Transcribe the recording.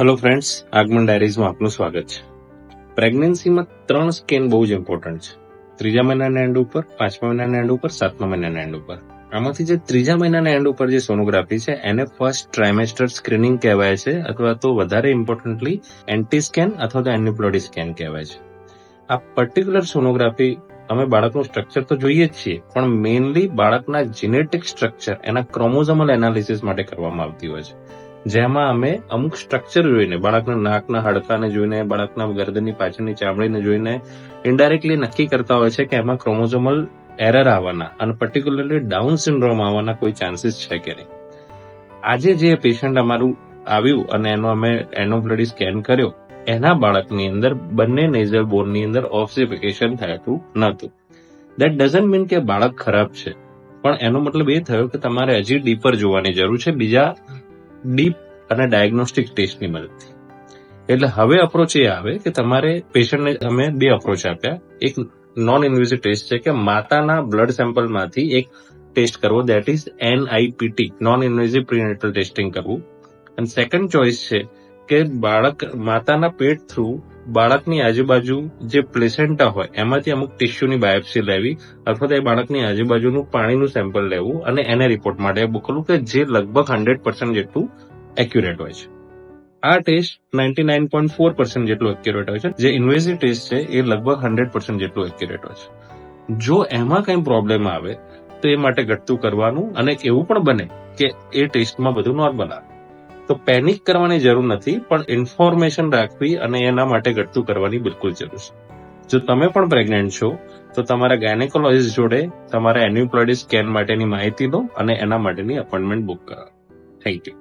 Hello friends આગમન ડાયરીઝમાં આપનું સ્વાગત છે. પ્રેગ્નન્સીમાં ત્રણ સ્કેન બહુ જ ઇમ્પોર્ટન્ટ છે. ત્રીજા મહિનાના એન્ડ ઉપર, પાંચમા મહિનાના એન્ડ ઉપર, સાતમા મહિનાના એન્ડ ઉપર. આમાંથી જે ત્રીજા મહિનાના એન્ડ ઉપર જે સોનોગ્રાફી છે, એને ફર્સ્ટ ટ્રાઇમેસ્ટર સ્ક્રીનિંગ કહેવાય છે, અથવા તો વધારે ઇમ્પોર્ટન્ટલી એન્ટી સ્કેન અથવા તો એન્યુપ્લોડી સ્કેન કહેવાય છે. આ પર્ટિક્યુલર સોનોગ્રાફી અમે બાળકનું સ્ટ્રક્ચર તો જોઈએ જ છીએ, પણ મેઇનલી બાળકના જીનેટિક સ્ટ્રક્ચર એના ક્રોમોઝોમલ એનાલિસિસ માટે કરવામાં આવતી હોય છે. જેમાં અમે અમુક સ્ટ્રક્ચર જોઈને, બાળકના નાકના હાડકાને જોઈને, બાળકના ગરદનની પાછળની ચામડીને જોઈને ઇન્ડાયરેક્ટલી નક્કી કરતા હોય છે કે એમાં ક્રોમોઝોમલ એરર આવવાના અને પર્ટિક્યુલરલી ડાઉન સિન્ડ્રોમ આવવાના કોઈ ચાન્સીસ છે કે નહીં. આજે જે પેશન્ટ અમારું આવ્યું અને એનો અમે એનોબ્લડી સ્કેન કર્યો, એના બાળકની અંદર બંને નેઝલ બોનની અંદર ઓક્સિફિકેશન થયું નહોતું. દેટ ડઝન્ટ મીન કે બાળક ખરાબ છે. પણ એનો મતલબ એ થયો કે તમારે હજી ડીપર જોવાની જરૂર છે. બીજા ડીપ અને ડાયગ્નોસ્ટિક ટેસ્ટની મદદથી. એટલે હવે અપ્રોચ એ આવે કે તમારે પેશન્ટને અમે બે અપ્રોચ આપ્યા. એક નોન ઇન્વેઝિવ ટેસ્ટ છે કે માતાના બ્લડ સેમ્પલમાંથી એક ટેસ્ટ કરવો. That is NIPT non invasive prenatal testing કરવું. અને સેકન્ડ ચોઇસ છે કે બાળક માતાના પેટ થ્રુ બાળકની આજુબાજુ જે પ્લેસેન્ટા હોય, એમાંથી અમુક ટિશ્યુની બાયોપ્સી લેવી અથવા તો એ બાળકની આજુબાજુનું પાણીનું સેમ્પલ લેવું અને એને રિપોર્ટ માટે મોકલવું કે જે લગભગ હંડ્રેડ પર્સન્ટ જેટલું એક્યુરેટ હોય છે. આ test ninety nine point four percent જેટલું એક્યુરેટ હોય છે. જે ઇન્વેઝિવ ટેસ્ટ છે, એ લગભગ હંડ્રેડ પર્સન્ટ જેટલું એક્યુરેટ હોય છે. જો એમાં કંઈ પ્રોબ્લેમ આવે, તો એ માટે ઘટતું કરવાનું અને એવું પણ બને કે એ ટેસ્ટમાં બધું નોર્મલ આવે. તો પેનિક કરવાની જરૂર નથી, પણ ઇન્ફોર્મેશન રાખવી અને એના માટે ઘટતું કરવાની બિલકુલ જરૂર છે. જો તમે પણ પ્રેગ્નેન્ટ છો, તો તમારા ગાયનેકોલોજીસ્ટ જોડે તમારા એન્યુપ્લોડી સ્કેન માટેની માહિતી લો અને એના માટેની અપોઇન્ટમેન્ટ બુક કરો થેન્ક યુ